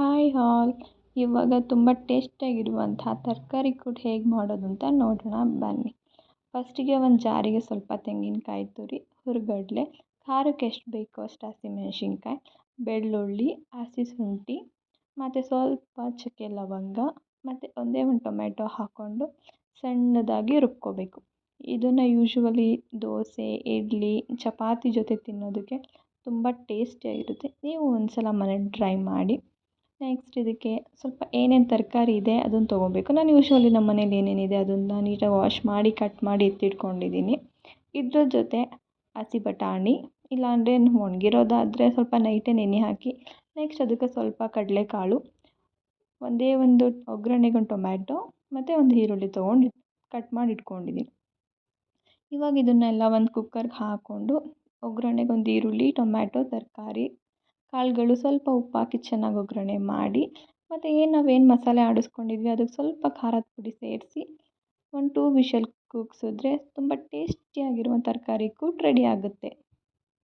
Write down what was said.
Hi ಹಾಲ್. ಇವಾಗ ತುಂಬ ಟೇಸ್ಟಿಯಾಗಿರುವಂತಹ ತರಕಾರಿ ಕೂಟ್ ಹೇಗೆ ಮಾಡೋದು ಅಂತ ನೋಡೋಣ, ಬನ್ನಿ. ಫಸ್ಟಿಗೆ ಒಂದು ಜಾರಿಗೆ ಸ್ವಲ್ಪ ತೆಂಗಿನಕಾಯಿ ತುರಿ, ಹುರ್ಗಡ್ಲೆ, ಖಾರಕ್ಕೆ ಎಷ್ಟು ಬೇಕೋ ಅಷ್ಟು ಹಸಿಮೆಣಸಿನ್ಕಾಯಿ ಬೆಳ್ಳುಳ್ಳಿ, ಹಸಿ ಶುಂಠಿ, ಮತ್ತು ಸ್ವಲ್ಪ ಚಕ್ಕೆ ಲವಂಗ, ಮತ್ತು ಒಂದೇ ಒಂದು ಟೊಮೆಟೊ ಹಾಕ್ಕೊಂಡು ಸಣ್ಣದಾಗಿ ರುಬ್ಕೋಬೇಕು. ಇದನ್ನು ಯೂಶ್ವಲಿ ದೋಸೆ, ಇಡ್ಲಿ, ಚಪಾತಿ ಜೊತೆ ತಿನ್ನೋದಕ್ಕೆ ತುಂಬ ಟೇಸ್ಟಿಯಾಗಿರುತ್ತೆ ನೀವು ಒಂದು ಸಲ ಮನೇಲಿ ಟ್ರೈ ಮಾಡಿ. ನೆಕ್ಸ್ಟ್ ಇದಕ್ಕೆ ಸ್ವಲ್ಪ ಏನೇನು ತರಕಾರಿ ಇದೆ ಅದನ್ನು ತೊಗೊಬೇಕು. ನಾನು ಯೂಶ್ವಲಿ ನಮ್ಮ ಮನೇಲಿ ಏನೇನಿದೆ ಅದನ್ನು ನೀಟಾಗಿ ವಾಶ್ ಮಾಡಿ ಕಟ್ ಮಾಡಿ ಎತ್ತಿಟ್ಕೊಂಡಿದ್ದೀನಿ. ಇದ್ರ ಜೊತೆ ಹಸಿ ಬಟಾಣಿ, ಇಲ್ಲಾಂದರೆ ಒಣಗಿರೋದಾದರೆ ಸ್ವಲ್ಪ ನೈಟೇ ನೆನೆ ಹಾಕಿ ನೆಕ್ಸ್ಟ್ ಅದಕ್ಕೆ ಸ್ವಲ್ಪ ಕಡಲೆಕಾಳು, ಒಂದೇ ಒಂದು ಒಗ್ಗರಣೆಗೆ ಒಂದು ಟೊಮ್ಯಾಟೊ, ಮತ್ತು ಒಂದು ಈರುಳ್ಳಿ ತೊಗೊಂಡು ಕಟ್ ಮಾಡಿ ಇಟ್ಕೊಂಡಿದ್ದೀನಿ. ಇವಾಗ ಇದನ್ನೆಲ್ಲ ಒಂದು ಕುಕ್ಕರ್ಗೆ ಹಾಕ್ಕೊಂಡು ಒಗ್ಗರಣೆಗೊಂದು ಈರುಳ್ಳಿ, ಟೊಮ್ಯಾಟೊ, ತರಕಾರಿ ಕಾಳುಗಳು ಸ್ವಲ್ಪ ಉಪ್ಪಾಕಿ ಚೆನ್ನಾಗಿ ಒಗ್ಗರಣೆ ಮಾಡಿ, ಮತ್ತು ಏನು ನಾವೇನು ಮಸಾಲೆ ಆಡಿಸ್ಕೊಂಡಿದ್ವಿ ಅದಕ್ಕೆ ಸ್ವಲ್ಪ ಖಾರದ ಪುಡಿ ಸೇರಿಸಿ, ಒಂದು ಟೂ ವಿಶಲ್ ಕೂಗಿಸಿದ್ರೆ ತುಂಬ ಟೇಸ್ಟಿಯಾಗಿರುವ ತರಕಾರಿ ಕೂಟ್ ರೆಡಿ ಆಗುತ್ತೆ.